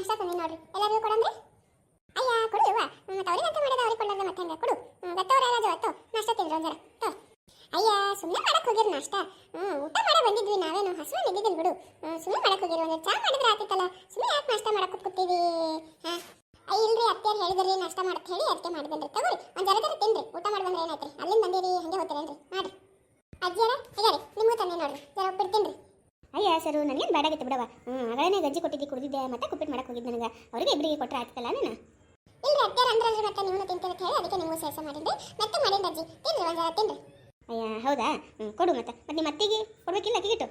ನಾಷ್ಟ ತಂದಿ ನೋಡ್ರಿ. ಎಲ್ಲರಿಗೂ ಕೊಡಂದ್ರಿ ಅಯ್ಯ, ಕೊಡು ಯವ್ವ. ಮತ್ತೆ ಅವ್ರಿಗೆ ಅಂತ ಮಾಡಿದ ಅವ್ರಿಗೆ ಕೊಡಲ್ಲ ಮತ್ತೆ ಹಂಗೆ? ಕೊಡು. ಗತ್ತವ್ರ ಎಲ್ಲ ಜೊತ್ತು ನಾಷ್ಟ ತಿಂದ್ರು ಒಂದರ ಅಯ್ಯ ಸುಮ್ಮನೆ ಮಾಡಕ್ಕೆ ಹೋಗಿರಿ ನಾಷ್ಟ. ಹ್ಮ್, ಊಟ ಮಾಡಕ್ ಬಂದಿದ್ವಿ ನಾವೇನು ಹಸು ನಿದ್ದಿದ್ದಿಲ್ಲ ಬಿಡು. ಸುಮ್ಮನೆ ಮಾಡಕ್ ಹೋಗಿರಿ ಒಂದು ಚಾ ಮಾಡಿದ್ರೆ ಆತಿತ್ತಲ್ಲ. ಸುಮ್ಮನೆ ಯಾಕೆ ನಾಷ್ಟ ಮಾಡಕ್ಕೆ ಕೂತ್ಕೊತೀವಿ? ಹಾ? ಇಲ್ರಿ ಅತ್ತೆಯವ್ರು ಹೇಳಿದ್ರಿ ನಾಷ್ಟ ಮಾಡಕ್ ಹೇಳಿ ಅದಕ್ಕೆ ಮಾಡಿದ್ರಿ ತಗೋರಿ, ಒಂದ್ ಜರ ಜರ ತಿನ್ರಿ. ಊಟ ಮಾಡಿ ಬಂದ್ರೆ ಏನಾಯ್ತ್ರಿ? ಅಲ್ಲಿಂದ ಬಂದಿರಿ, ಹಂಗೆ ಹೋಗ್ತೀರೇನ್ರಿ? ಮಾಡ್ರಿ. ಅಜ್ಜಿಯರ ಹೇಗಾರಿ ನಿಮಗೂ ತಂದೆ ನೋಡ್ರಿ ಜರ ಉಪ್ಪಿಟ್ಟು ತಿನ್ರಿ ಅಯ್ಯ ಸರು ನನಗೇನು ಬೇಡಾಗಿತ್ತು ಬಿಡವ ಹ್ಞೂ ಆಗಲೇ ಗಜ್ಜಿ ಕೊಟ್ಟಿದ್ದಿ ಕುಡಿದಿದ್ದೆ ಮತ್ತೆ ಕುಪ್ಪಿಟ್ಟು ಮಾಡಕ್ಕೆ ಹೋಗಿದ್ದೆ ನನಗೆ. ಅವರಿಗೆ ಇಬ್ಬರಿಗೆ ಕೊಟ್ಟರೆ ಆಗ್ತಲ್ಲ ನಾನು ಇಲ್ಲ ಅತ್ತೆ ಅಂದ್ರೆ ಮತ್ತೆ ನೀವು ತಿಂತೀರ ಅಂತ ಹೇಳಿ ಅದಕ್ಕೆ ನಿಮಗೂ ಸೇರ್ಸ ಮಾಡಿದ್ದೆ. ಮತ್ತೆ ಮಾಡಿದ್ದೆ ಅಜ್ಜಿ. ತಿನ್ರಿ ಒಂದು ತಿನ್ರಿ. ಅಯ್ಯ ಹೌದಾ? ಹ್ಞೂ ಕೊಡು ಮತ್ತೆ. ಮತ್ತೆ ನಿಮ್ಮ ಅತ್ತಿಗೆ ಕೊಡ್ಬೇಕಿಲ್ಲ ಅಕ್ಕಿಗಿಟ್ಟು?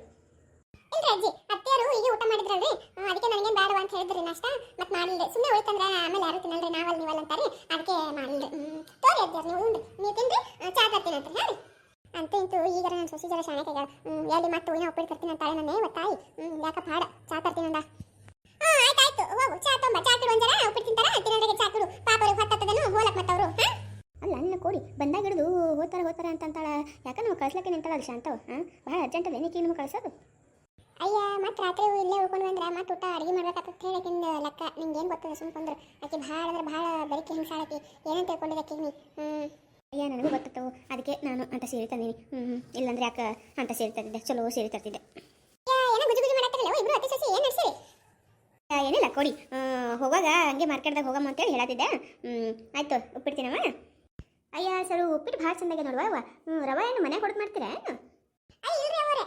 ಇಲ್ಲ ಅಜ್ಜಿ ಅತ್ತೆಯರು ಈಗ ಊಟ ಮಾಡಿದ್ರಲ್ರಿ. ಅದಕ್ಕೆ ನನಗೆ ಬೇಡ ಅಂತ ಹೇಳಿದ್ರಿ ನಾಷ್ಟ. ಮತ್ತೆ ಮಾಡಿಲ್ಲ ಸುಮ್ಮನೆ ಉಳಿತಂದ್ರೆ ಆಮೇಲೆ ಯಾರು ತಿನ್ನಲ್ರಿ ನಾವಲ್ಲಿ ನೀವಲ್ಲ ಅಂತಾರೆ. ಅದಕ್ಕೆ ಮಾಡಲಿಲ್ಲ ತೋರಿ ಅಜ್ಜಿ ನೀವು ಉಂಡ್ರಿ ನೀವು ತಿನ್ರಿ ಚಾ ತರ್ತೀನಿ ಅಂತ ಹೇಳಿ ಈಗ ನನ್ನ ಸೊಸಿ ಜರ ಶಾಣೆ ಕೈಗಳ ಎಲ್ಲಿ ಮತ್ತೆ ಹೂವಿನ ಉಪ್ಪಿಟ್ಟು ತರ್ತೀನಿ ಅಂತಾಳೆ ನನ್ನ ಇವತ್ತಾಯಿ ಹ್ಞೂ ಯಾಕ ಪಾಡ ಚಾ ತರ್ತೀನಿ ಅಂದ. ಹಾ ಆಯ್ತಾಯ್ತು ಹೋಗು ಚಾ ತೊಂಬ ಚಾ ಕೊಡು ಒಂಜರ ಉಪ್ಪಿಟ್ಟು ತಿಂತಾರ? ತಿನ್ನೋರಿಗೆ ಚಾ ಕೊಡು. ಪಾಪ ಅವ್ರಿಗೆ ಹೊತ್ತದನು ಹೋಲಕ್ ಮತ್ತವರು ಹಾ? ಅಲ್ಲ ಅನ್ನ ಕೊಡಿ ಬಂದಾಗ ಹಿಡಿದು ಹೋಗ್ತಾರೆ ಹೋಗ್ತಾರೆ ಅಂತ ಅಂತಾಳ. ಯಾಕ ನಾವು ಕಳ್ಸ್ಲಕ್ಕೆ ನಿಂತಾಳ ಅದು ಶಾಂತವ ಹಾಂ? ಭಾಳ ಅರ್ಜೆಂಟ್ ಅಲ್ಲ ಏನಕ್ಕೆ ನಿಮ್ಗೆ ಕಳ್ಸೋದು? ಅಯ್ಯ ಮತ್ತೆ ರಾತ್ರಿ ಇಲ್ಲೇ ಉಳ್ಕೊಂಡು ಬಂದ್ರೆ ಮತ್ತೆ ಊಟ ಅಡಿಗೆ ಮಾಡ್ಬೇಕಾಗ್ತದೆ ಹೇಳಕ್ಕಿಂದ ಲೆಕ್ಕ. ನಿಂಗೆ ಏನು ಗೊತ್ತದ ಸುಮ್ಕೊಂಡ್ರು ಆಕೆ ಭಾಳ ಅಂದ್ರೆ ಭಾಳ ಬರಿಕೆ ಹಿಂಸಾಳತಿ ಏನಂತ ತಿಳ್ಕೊಂಡಿದ್ದೆ ಆಕಿಗೆ ನೀ? ಹ್ಞೂ ಅಯ್ಯ ನನಗೂ ಗೊತ್ತವು ಅದಕ್ಕೆ ನಾನು ಅಂತ ಸೀರೆ ತಂದೀನಿ ಹ್ಞೂ ಇಲ್ಲಾಂದ್ರೆ ಯಾಕೆ ಅಂತ ಸೀರೆ ತರ್ತಿದ್ದೆ ಚಲೋ ಸೀರೆ ತರ್ತಿದ್ದೆ. ಏನಿಲ್ಲ ಕೊಡಿ. ಹೋಗಾಗ ಹಂಗೆ ಮಾರ್ಕೆಟ್ದಾಗ ಹೋಗಮ್ಮ ಅಂತೇಳಿ ಹೇಳತ್ತಿದ್ದೆ ಹ್ಞೂ ಆಯ್ತು ಉಪ್ಪಿಡ್ತೀನಮ್ಮ ಅಯ್ಯ ಸರು ಉಪ್ಪಿಟ್ಟು ಭಾಳ ಚಂದಾಗೆ ನೋಡುವ ಅವ್ವ. ಹ್ಞೂ ರವೆ ಏನು ಮನೆ ಕೊಡ್ತು ಮಾಡ್ತೀರಾ ಏನು? ಇಲ್ರಿ ಅವರೇ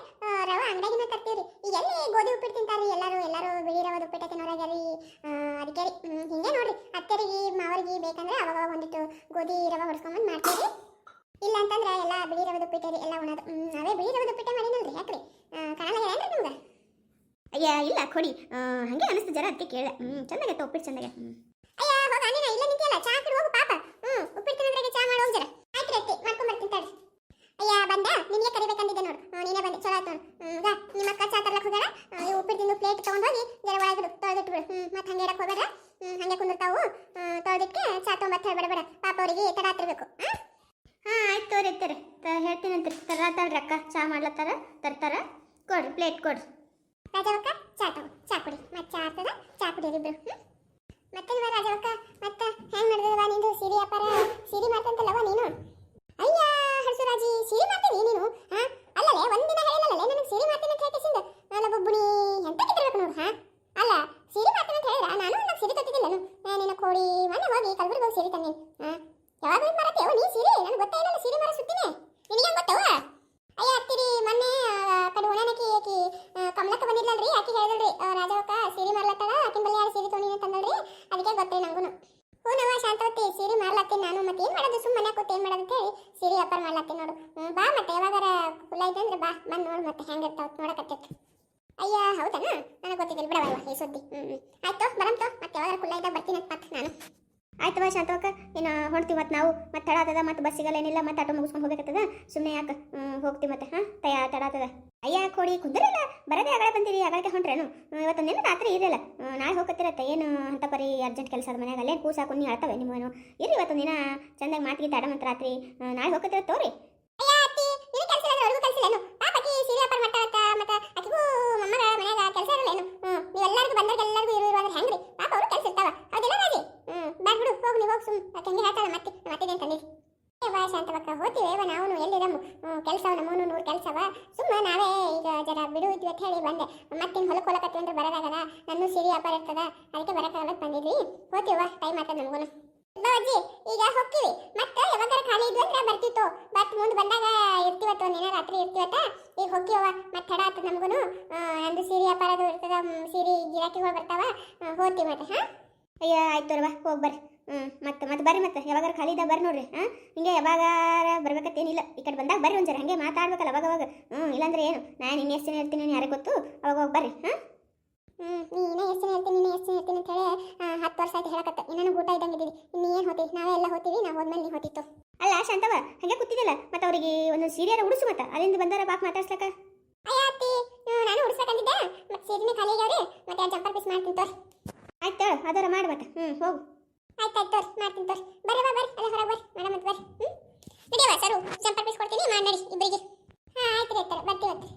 ರವ ಅಂಗಡಿಯಾಗಿನ ತರ್ತೀವ್ರಿ. ಈಗ ಎಲ್ಲಿ ಗೋಧಿ ಉಪ್ಪಿಟ್ಟು ತಿಂತಾರ್ರಿ ಎಲ್ಲರೂ? ಎಲ್ಲರೂ ಬಿಳಿ ರವದ ಉಪ್ಪಿಟ್ಟು ತಿನ್ನೋರಾಗ್ಯಾರಿ ಅದಕ್ಕೆ ರೀ ಹಿಂಗೆ ನೋಡ್ರಿ. ಅತ್ತೆರಿಗೆ ಮಾವರಿಗೆ ಬೇಕಂದ್ರೆ ಅವಾಗ ಗೋಧಿ ರವೆ ಹೊಡ್ಸ್ಕೊಂಬಂದು ಮಾಡ್ತೀವಿ. ಇಲ್ಲ ಅಂತಂದ್ರೆ ಎಲ್ಲ ಬಿಳಿ ರವೆ ಉಪ್ಪಿಟ್ಟೆ ರೀ ಎಲ್ಲ ಉಣೋದು. ಅವೇ ನಾವೇ ಬಿಳಿ ರವೆ ಉಪ್ಪಿಟ್ಟೆ ಮಾಡಿನಲ್ರಿ ಯಾಕ್ರಿ? ಕಾಣಲಾಗ್ಯಾರೇನ್ರಿ ನಿಮ್ಗೆ? ಅಯ್ಯ ಇಲ್ಲ ಕೊಡಿ. ಹಂಗೆ ಅನಿಸ್ತು ಜರ ಅದಕ್ಕೆ ಕೇಳಿದೆ. ಹ್ಞೂ ಚಂದಾಗೈತೆ ಉಪ್ಪಿಟ್ಟು ಚಂದಾಗೆ. ಹ್ಞೂ ಅಯ್ಯ ಹೋಗ ನೀನ ಇಲ್ಲ ನಿಂತಿಯಲ್ಲ ಚಾ ಹಾಕಿ ಹೋಗು ಪಾಪ. ಉಪ್ಪಿಟ್ಟು ಚಾ ಮಾಡಿ ಹೋಗ್ಜರ ಆಯ್ತು ರತ್ತಿ ಮಾಡ್ಕೊಂಡ್ ಬರ್ತೀನಿ ತಡ್ರಿ. ಅಯ್ಯ ಬಂದ ನಿನಗೆ ಕರಿಬೇಕಂದಿದ್ದೆ ನೋಡು. ನೀನೇ ಬಂದೆ ಚಲೋ ಆಯ್ತು ನೋಡು. ನಿಮ್ಮ ಅಕ್ಕ ಚಾ ಪ್ಲೇಟ್ ತಗೊಂಡ್ ಹೋಗಿ ಜರ ಒಳಗಿಡು ತೊಳೆದಿಟ್ಟು ಬಿಡು ಮತ್ತೆ ಹಂಗೆ ಇಡಕ್ ಹೋಗ್ಬೇಡ ಹ್ಞೂ ಹಂಗೆ ಕುಂದಿರ್ತಾವು ತಡ ಹತ್ತಿರ್ಬೇಕು ಹಾಂ, ಆಯ್ತು ತೋರಿ ಇರ್ತಾರೆ ಹೇಳ್ತೀನಿ ಅಂತ ತರತ್ತಾಳ್ರಿ ಅಕ್ಕ. ಚಾ ಮಾಡ್ಲತ್ತಾರ? ತರ್ತಾರ? ಕೊಡ್ರಿ, ಪ್ಲೇಟ್ ಕೊಡ್ರಿ. ರಾಜವಕ್ಕ, ಚಾ ತಗೋ. ಚಾ ಕುಡಿ. ಮತ್ತೆ ಚಾ ಆಗ್ತದ ಚಾ ಕುಡಿಯೋದು ಇಬ್ರು ಮತ್ತೆ ರಾಜವಕ್ಕ? ಮತ್ತೆ ಹೆಂಗ್ ನಡೆದವ ನಿಂದು? ಸಿರಿ ವ್ಯಾಪಾರ? ಸಿರಿ ಮಾಡ್ತಂತಲ್ಲವ ನೀನು? ಅಯ್ಯ ಹರ್ಸುರಾಜಿ ಸಿರಿ ಮಾಡ್ತೀನಿ ನೀನು ಹಾ ಅಲ್ಲಲೇ ಒಂದಿನ ಹೇಳಿಲ್ಲಲೇ ನನಗೆ ಸಿರಿ ಮಾಡ್ತೀನಿ ಅಂತ ಹೇಳ್ತಿಸಿಂದ ಅಲ್ಲ ಬುಬ್ಬುಣಿ ಎಂತ ಕಿತ್ತಿರ್ಬೇಕು ನೋಡು ಹಾ ಅಲ್ಲ ಸಿರಿ ಮಾಡ್ತೀನಿ ಅಂತ ಹೇಳಿದ್ರ ನಾನು ಒಂದು ಸಿರಿ ತತ್ತಿದ್ದಿಲ್ಲನು ನಿನ್ನ ಕೋಡಿ ಮೊನ್ನೆ ಹೋಗಿ ಕಲಬುರ್ಗಿ ಹೋಗಿ ಸಿರಿ ತಂದೀನಿ ಹಾ ಯಾವಾಗ ಇದು ಮರತ್ತೇವ ನೀ ಸಿರಿ ನನಗೆ ಗೊತ್ತೇ ಇಲ್ಲ ಸಿರಿ ಮರ ಸುತ್ತೀನಿ ನಿನಗೆ ಹೆಂಗ್ ಗೊತ್ತವ ಅಯ್ಯ ಅತ್ತಿರಿ ಮೊನ್ನೆ ಆ, ಕಡೆ ಒಣನಕಿ ಆಕಿ ಆ, ಕಮಲಕ್ಕ ಬಂದಿದ್ಲಲ್ರಿ ಆಕಿ ಹೇಳಿದ್ರಿ ರಾಜವಕ್ಕ ಸೀರೆ ಮಾರ್ಲತ್ತಾಳ ಆಕಿನ ಬಲ್ಲಿ ಯಾರು ಸೀರೆ ತೊಗೊಂಡಿನಿ ಅಂತಂದಳ್ರಿ ಅದಕ್ಕೆ ಗೊತ್ತ್ರಿ ನಂಗೂ ಶಾಂತವತಿ ಸೀರೆ ಮಾರ್ಲತ್ತೀನಿ ನಾನು ಮತ್ತೆ ಏನು ಮಾಡೋದು? ಸುಮ್ಮನೆ ಕೂತ್ ಏನು ಮಾಡೋದು ಹೇಳಿ ಸೀರೆ ವ್ಯಾಪಾರ ಮಾಡ್ಲತ್ತೀನಿ ನೋಡು. ಹ್ಮ್, ಬಾ ಮತ್ತೆ ಯಾವಾಗಾರ ಕುಲ್ಲ ಅಂದ್ರೆ ಬಾ. ಬಂದು ನೋಡು ಮತ್ತೆ ಹೆಂಗಿರ್ತಾವ ನೋಡಕತ್ತೈತಿ ಅಯ್ಯ ಹೌದನ? ನನಗೆ ಗೊತ್ತಿದ್ದಿಲ್ಲ ಬಿಡವಲ್ವ ಈ ಸುದ್ದಿ. ಹ್ಞೂ ಆಯ್ತು ಬರಂತೋ ಮತ್ತೆ ಯಾವಾಗ ಕುಲ್ಲ ಇದ್ದಾಗ ಬರ್ತೀನಿ ಅಂತ ಮತ್ತೆ ನಾನು. ಆಯ್ತವ ಶಾಂತವಕ್ಕ ಏನು ಹೊಡ್ತೀವಿ ಮತ್ತೆ ನಾವು. ಮತ್ತೆ ತಡ ಆತದ ಮತ್ತೆ ಬಸ್ ಮತ್ತೆ ಆಟೋ ಮುಗಿಸ್ಕೊಂಡು ಹೋಗ್ಬೇಕತ್ತದ? ಸುಮ್ಮನೆ ಯಾಕೆ? ಹೋಗ್ತೀವಿ ಮತ್ತೆ ಹಾ? ತಯ ತಡ ಆತದ. ಅಯ್ಯ ಕೊಡಿ ಕುಂದ್ರಿಲ್ಲ. ಬರದೇ ಆಗಳೆ ಬಂದಿರಿ ಆಗಳಕ್ಕೆ ಹೊಂಟ್ರೇನು? ಇವತ್ತು ನಿನ್ನ ರಾತ್ರಿ ಇರಲಿಲ್ಲ. ನಾಳೆ ಹೋಗತ್ತಿರತ್ತೆ. ಏನು ಅಂತ ಪರಿ ಅರ್ಜೆಂಟ್ ಕೆಲಸ ಅದ ಅಲ್ಲೇ ಕೂಸಾಕು ನೀ ಹೇಳ್ತವೆ ನಿಮ್ಮನು ಇರ್ರಿ ಇವತ್ತು ದಿನ, ಚಂದಾಗಿ ಮಾತಿಗೆ ತಾಡ ಮತ್ತೆ ರಾತ್ರಿ. ನಾಳೆ ಹೋಗತ್ತಿರ ತೋರಿ. ಮತ್ತೆ ಆಕಿಗೂ ಮಮ್ಮಗ ಮನ್ಯಾಗ ಕೆಲಸ ಇರಲ್ಲೇನು? ನೀವೆಲ್ಲರಿಗೂ ಬಂದವ್ರಿಗೆ ಎಲ್ಲರಿಗೂ ಇರು ಅಂದ್ರೆ ಹೆಂಗ್ರಿ ಪಾಪ ಅವರು ಕೆಲಸ ಇರ್ತಾವ ಹೌದಿಲ್ಲ ರಾಜಿ ಹ್ಞೂ ಬ್ಯಾಡ್ ಬಿಡು ಹೋಗಿ ನೀವು ಹೋಗಿ ಸುಮ್ ಆಕೆ ಹಂಗೆ ಹೇಳ್ತಾಳೆ ಮತ್ತೆ ಮತ್ತಿದೇನು ತಂದಿರಿ ಬಾ ಶಾಂತವಕ್ಕ ಹೋಗ್ತೀವಿ ನಾವು ಎಲ್ಲಿರಮ್ಮ ಕೆಲಸ ನಮ್ಮೂನು ನೂರು ಕೆಲಸವ ಸುಮ್ಮ ನಾವೇ ಈಗ ಇದ್ವಿ ಅಂತ ಹೇಳಿ ಬಂದೆ. ಮತ್ತೆ ಹೊಲಕ್ಕೆ ಹೊಲಕತ್ತಿ ಅಂದ್ರೆ ಬರೋದಾಗಲ್ಲ ನನ್ನ ಸೀರೆ ವ್ಯಾಪಾರ ಇರ್ತದ. ಅದಕ್ಕೆ ಬರೋಕ್ಕಾಗಲ್ಲ ಬಂದಿದ್ವಿ. ಹೋಗ್ತೀವ? ಟೈಮ್ ಆಗ್ತದೆ ನಮಗೂ ಅಜ್ಜಿ, ಈಗ ಹೋಗ್ತೀವಿ. ಮತ್ತೆ ಯಾವಾಗ ಖಾಲಿ ಇದ್ವಿ ಅಂದ್ರೆ ಬರ್ತಿತ್ತು. ಬಟ್ ಮುಂದೆ ಬಂದಾಗ ಇರ್ತೀವತ್ತು, ಒಂದಿನ ರಾತ್ರಿ ಇರ್ತಿವತ್ತ? ಈಗ ಹೋಗ್ತೀವ ಮತ್ತೆ ತಡ ಆತದ ನಮಗೂ ನಂದು ಸಿರಿ ವ್ಯಾಪಾರದು ಇರ್ತದ ಸಿರಿ ಗಿರಾಕಿಗಳು ಬರ್ತಾವ. ಹೋಗ್ತೀವಿ ಮತ್ತೆ, ಹಾ? ಅಯ್ಯೋ, ಆಯ್ತು ಬಾ ಹೋಗಿ ಬರ್ರಿ. ಹ್ಞೂ ಮತ್ತೆ ಮತ್ತೆ ಬರ್ರಿ ಮತ್ತೆ ಯಾವಾಗಾರ ಖಾಲಿ ಇದ್ದಾಗ ಬರ್ರಿ ನೋಡ್ರಿ ಹಾಂ? ಹಿಂಗೆ ಯಾವಾಗಾರ ಬರ್ಬೇಕತ್ತೇನಿಲ್ಲ ಈ ಕಡೆ ಬಂದಾಗ ಬರ್ರಿ ಒಂದ್ಸರಿ ಹಂಗೆ ಮಾತಾಡ್ಬೇಕಲ್ಲ ಅವಾಗ ಅವಾಗ. ಹ್ಞೂ ಇಲ್ಲಾಂದ್ರೆ ಏನು? ನಾನು ಇನ್ನು ಎಷ್ಟು ಜನ ಹೇಳ್ತೀನಿ ಯಾರಿಗೆ ಗೊತ್ತು? ಅವಾಗ ಹೋಗಿ ಬರ್ರಿ ಹಾಂ? ಹ್ಞೂ ನೀನೇ ಎಷ್ಟು ಜನ ಹೇಳ್ತೀನಿ ನೀನೇ ಎಷ್ಟು ಜನ ಇರ್ತೀನಿ ಅಂತ ಹೇಳಿ ಆ, ಹತ್ತು ವರ್ಷ ಆಯ್ತು ಹೇಳಕತ್ತ. ಇನ್ನೂ ಊಟ ಇದ್ದಂಗೆ ಇದ್ದೀವಿ. ಇನ್ನು ಏನು ಹೋತಿ? ನಾವೇ ಎಲ್ಲ ಹೋತೀವಿ ನಾವು ಹೋದ್ಮೇಲೆ ನೀ ಹೋತಿತ್ತು. ಅಲ್ಲ ಶಾಂತವ ಹಂಗೆ ಕೂತಿದ್ದಿಲ್ಲ ಮತ್ತೆ ಅವರಿಗೆ ಒಂದು ಸೀರಿಯರ್ ಉಡಿಸು ಮತ್ತೆ ಅಲ್ಲಿಂದ ಬಂದಾರ ಬಾಕ್ ಮಾತಾಡ್ಸ್ಲಕ್ಕ? ಅಯ್ಯ ಅತ್ತಿ ಹ್ಮ್, ನಾನು ಉಡ್ಸಕಂದಿದ್ದೆ ಮತ್ತೆ ಸೀರೆನೇ ಖಾಲಿ ಆಗ್ಯಾವ್ರಿ ಮತ್ತೆ ಜಂಪರ್ ಪೀಸ್ ಮಾಡ್ತೀನಿ ತೋರಿ. ಆಯ್ತು ಅದರ ಮಾಡಿ ಮತ್ತೆ ಹ್ಞೂ ಹೋಗು. ಆಯ್ತು ಆಯ್ತು ತೋರಿ, ಮಾಡ್ತೀನಿ ತೋರಿ. ಬರ್ರಿ, ಬಾ, ಬರ್ರಿ. ಅಲ್ಲ ಹೊರಗೆ ಬರ್ ಮೇಡಮ್ ಅಂತ ಬರ್ರಿ. ಹ್ಞೂ ನಡಿಯವ ಸರು, ಜಂಪರ್ ಪೀಸ್ ಕೊಡ್ತೀನಿ. ಮಾಡಿ ನಡಿ ಇಬ್ಬರಿಗೆ ಹಾಂ ಆಯ್ತು ರೀ ಬರ್ತೀವಿ ಬರ್ತೀವಿ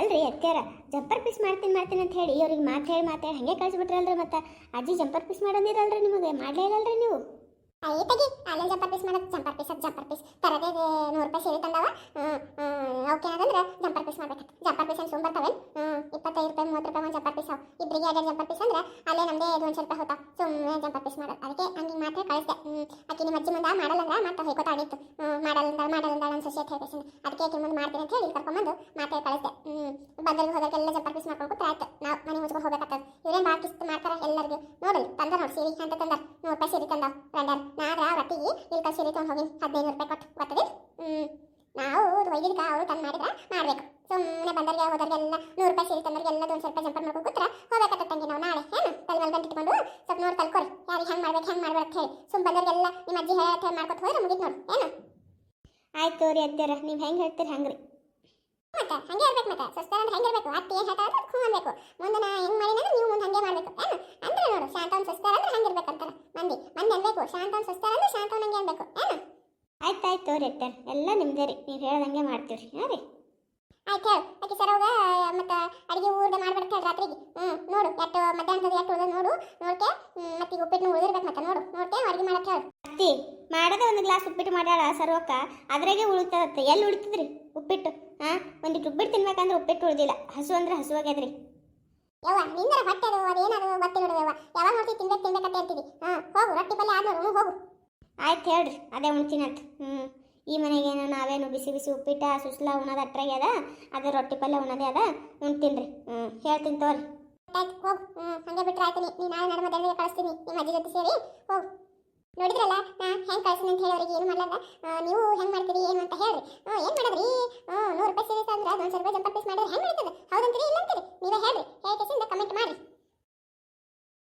ಅಲ್ರಿ ಅತ್ಯಾರ ಜಂಪರ್ ಪೀಸ್ ಮಾಡ್ತೀನಿ ಮಾಡ್ತೀನಿ ಅಂತ ಹೇಳಿ, ಇವ್ರಿಗೆ ಮಾತು ಹೇಳಿ ಮಾತಾಡಿ ಹಂಗೆ ಕಳ್ಸಿಬಿಟ್ರಲ್ರಿ ಮತ್ತೆ. ಅಜ್ಜಿ ಜಂಪರ್ ಪೀಸ್ ಮಾಡಂದಿರಲ್ರಿ ನಿಮಗೆ, ಮಾಡಲೇ ಇಲ್ಲಲ್ರಿ ನೀವು. ಅಯ್ಯ ತೆಗಿ. ಅಲ್ಲೇ ಜಂಪರ್ ಪೀಸ್ ಮಾಡೋದು ಜಂಪರ್ ಪೀಸ್ ಅದು ಜಂಪರ್ ಪೀಸ್ ತರದೇ ನೂರು ರೂಪಾಯಿ ಸೀರೆ ತಂದವ. ಅವಕ್ಕೆ ಏನಂದ್ರೆ ಜಂಪರ್ ಪೀಸ್ ಮಾಡ್ಬೇಕು ಜಂಪರ್ ಪೀಸ್ ಸುಮ್ ಬರ್ತಾವೆ ಇಪ್ಪತ್ತೈದು ರೂಪಾಯಿ, ಮೂವತ್ತು ರೂಪಾಯಿ ಒಂದು ಜಂಪರ್ ಪೀಸ್ ಅವು. ಇಬ್ಬರಿಗೆ ಎರಡು ಜಂಪರ್ ಪೀಸ್ ಅಂದ್ರೆ ಅಲ್ಲೇ ನಮ್ಮದೇ ಒಂದು ಸ್ವಲ್ಪ ಹೋಗ್ತಾವ ಸುಮ್ಮನೆ ಜಂಪರ್ ಪೀಸ್ ಮಾಡೋದು. ಅದಕ್ಕೆ ಹಂಗೆ ಮಾತ್ರ ಕಳಿಸ್ದೆ. ಅಕ್ಕಿ ನಿಮ್ಮ ಅಜ್ಜಿ ಮುಂದೆ ಮಾಡಲ್ಲ ಅಂದ್ರೆ ಮತ್ತೆ ಹೇಳ್ಕೊತಾ ಆಗಿತ್ತು ಮಾಡಲ್ಲ ಮಾಡಲ್ಲ ನನ್ನ ಸೊಸೆ ಅಂತ ಹೇಳ್ಕೇಸಿನ ಅದಕ್ಕೆ ಅಕ್ಕಿ ಮುಂದೆ ಮಾಡ್ತೀನಿ ಅಂತ ಹೇಳಿ ಕರ್ಕೊಂಬಂದು ಮಾತೇ ಕಳಿಸ್ದೆ. ಬಂದಲ್ಲಿ ಹೋದಾಗೆಲ್ಲ ಜಂಪರ್ ಪೀಸ್ ಮಾಡ್ಕೊಂಡು ಆಯ್ತು. ನಾವು ಮನೆ ಮುಚ್ಕೊಂಡು ಹೋಗ್ಬೇಕಾಗ್ತದೆ ಇವ್ರೇನು ಭಾಳ ಕಿಸ್ತು ಮಾಡ್ತಾರೆ ಎಲ್ಲರಿಗೂ ನೋಡಲಿ ತಂದ ನೋಡಿ ಸೀರೆ ಅಂತ ತಂದ ನೂರು ರೂಪಾಯಿ ಸೀರೆ ತಂದ ರಂಡರ್ ರೊಟ್ಟಿಗೆ ಇಲ್ಲಿ ಸೀರೆ ತೊಗೊಂಡು ಹೋಗಿ ಹದಿನೈದು ರೂಪಾಯಿ ಕೊಟ್ಟು ಹ್ಞೂ ನಾವು ಒಯ್ದಿದ್ದಕ್ಕೆ ಅವರು ತಂದು ಮಾಡಿದ್ರೆ ಮಾಡಬೇಕು. ಸುಮ್ಮನೆ ಬಂದರಿಗೆ ಹೋದರಿಗೆಲ್ಲ ನೂರು ರೂಪಾಯಿ ಸೀರೆ ತಂದರಿಗೆಲ್ಲ ಒಂದು ಸ್ವಲ್ಪ ಜಂಪರ್ ಮಾಡ್ಕೊಂಡು ಕೂತ್ರೆ ಹೋಗ್ಬೇಕಾಗ್ತದೆ ತಂಗಿ ನಾವು ನಾಳೆ, ಏನು? ತಲೆ ಮೇಲೆ ಇಟ್ಕೊಂಡು ಸ್ವಲ್ಪ ನೋಡಿ ಕಲ್ಕೊರಿ ಯಾರಿಗೆ ಹೆಂಗೆ ಮಾಡ್ಬೇಕು ಹೆಂಗೆ ಮಾಡ್ಬೇಕು ಹೇಳಿ. ಸುಮ್ಮ ಬಂದರಿಗೆಲ್ಲ ನಿಮ್ಮ ಅಜ್ಜಿ ಹೇಳ್ತಾರೆ ಮಾಡ್ಕೊತ ಹೋದ್ರೆ ಮುಗಿತು ನೋಡಿ, ಏನು? ಆಯ್ತು ರೀ ಅತ್ಯಾರ ನೀವು ಹೆಂಗೆ ಹೇಳ್ತೀರಿ ಹಂಗ್ರಿ. ಮತ್ತೆ ಹಂಗೆ ಇರ್ಬೇಕು ಮತ್ತೆ. ಸ್ವಸ್ಥರ ಅಂದ್ರೆ ಹೆಂಗೆ ಇರಬೇಕು. ಅತ್ತಿ ಏನು ಹೇಳ್ತಾರೆ ಅದಕ್ಕೆ ಹ್ಞೂ ಅನ್ಬೇಕು ಮುಂದೆ ನಾ ಹೆಂಗೆ ಮಾಡಿದ್ರೆ ನೀವು ಮುಂದೆ ಹಂಗೆ ಮಾಡಬೇಕು. ಏನು? ಅಂದ್ರೆ ನೋಡು, ಶಾಂತವನ್ ಸ್ವಸ್ಥರ ಅಂದ್ರೆ ಹಂಗೆ ಇರ್ಬೇಕು ಅಂತಾರೆ. ಮಂದಿ ಮಂದಿ ಅನ್ಬೇಕು ಶಾಂತವನ್ ಸ್ವಸ್ಥರ ಅಂದ್ರೆ ಶಾಂತವನ್ ಹಂಗೆ ಅನ್ಬೇಕು ಏನು? ಆಯ್ತು ಆಯ್ತು ರೀ ಎಲ್ಲ ನಿಮ್ದೇ ರೀ. ನೀವು ಹೇಳ್ದಂಗೆ ಮಾಡ್ತೀವಿ ರೀ ಹಾಂ ರೀ? ಆಯ್ತು ಹೇಳು. ಆಕೆ ಸರೋಗ ಮತ್ತೆ ಅಡಿಗೆ ಊರ್ದ ಮಾಡ್ಬಿಡ್ತ ಹೇಳಿ ರಾತ್ರಿಗೆ. ಹ್ಞೂ ನೋಡು ಎಷ್ಟು ಮಧ್ಯಾಹ್ನದ ಎಷ್ಟು ಉಳ್ದ ನೋಡು. ನೋಡ್ಕೆ ಮತ್ತೆ ಈಗ ಉಪ್ಪಿಟ್ಟು ಉಳಿದಿರ್ಬೇಕು ಮತ್ತೆ ನೋಡು. ನೋಡ್ಕೆ ಅಡುಗೆ ಮಾಡಕ್ಕೆ ಹೇಳು. ಅತ್ತಿ ಮಾಡದ ಒಂದು ಗ್ಲಾಸ್ ಉಪ್ಪಿಟ್ಟು ಮಾಡ್ಯಾಳ ಸರ್ವಕ್ಕ ಅದ್ರಾಗೆ ಉಳಿತದತ್ತೆ. ಎಲ್ಲಿ ಉಳಿತದ್ರಿ ಉಪ್ಪಿಟ್ಟು? ಹಾಂ ಒಂದಿಟ್ಟು ಉಪ್ಪಿಟ್ಟು ತಿನ್ಬೇಕಂದ್ರೆ ಉಪ್ಪಿಟ್ಟು ಉಳ್ದಿಲ್ಲ. ಹಸು ಅಂದ್ರೆ ಹಸು ಆಗ್ಯದ್ರಿ ಯವ್ವ ನಿಂದರ ಹೊಟ್ಟೆ ಅದು ಏನದು ಗೊತ್ತಿಲ್ಲ ಯವ್ವ. ಯಾವಾಗ ನೋಡ್ತೀವಿ ತಿನ್ಬೇಕು ತಿನ್ಬೇಕಂತ ಹೇಳ್ತೀವಿ. ಹಾಂ ಹೋಗು ರೊಟ್ಟಿ ಪಲ್ಯ ಆದ್ಮೇಲೆ ಹೋಗು ಆಯ್ತು ಹೇಳ್ರಿ ಅದೇ ಉಣ್ತೀನಂತ ಹ್ಞೂ ಈ ಮನೆಗೆ ಮನೆಗೇನು ನಾವೇನು ಬಿಸಿ ಬಿಸಿ ಉಪ್ಪಿಟ್ಟ ಸುಸ್ಲ ಉಣದ ಅಟ್ರಾಗಿ ಅದ ಅದೇ ರೊಟ್ಟಿ ಪಲ್ಯ ಉಣ್ಣೋದೇ ಅದ. ಉಣ್ತೀನಿ ರೀ ಹ್ಞೂ ಹೇಳ್ತೀನಿ ತೋರಿ. ಹೋಗು. ಹ್ಞೂ ಹಂಗೆ ಬಿಟ್ರೆ ಆಯ್ತು ನೀ ನಾಳೆ ನಡೆ ಮಧ್ಯಾಹ್ನ ಕಳಿಸ್ತೀನಿ. ನಿಮ್ಮ ಅಜ್ಜಿ ಜೊತೆ ಸೇರಿ ಹೋಗು. ನೋಡಿದ್ರಲ್ಲ, ನಾ ಹೆಂಗೆ ಕಳ್ಸಿನಿ ಅಂತ ಹೇಳೋರಿಗೆ ಏನು ಮಾಡಲ್ಲ ನೀವು ಹೆಂಗೆ ಮಾಡ್ತೀರಿ, ಏನು ಅಂತ ಹೇಳ್ರಿ. ಹ್ಞೂ ಏನು ಮಾಡೋದ್ರಿ? ಹ್ಞೂ ನೂರು ರೂಪಾಯಿ ಸೀರೆ ಅಂದ್ರೆ ಒಂದು ಸ್ವಲ್ಪ ರೂಪಾಯಿ ಜಂಪರ್ ಪೀಸ್ ಮಾಡಿದ್ರೆ ಹೆಂಗೆ ಮಾಡ್ತದೆ ಹೌದಂತೀರಿ ಇಲ್ಲ ಅಂತೀರಿ ನೀವೇ ಹೇಳ್ರಿ. ಹೇಳಿ ಕಮೆಂಟ್ ಮಾಡಿ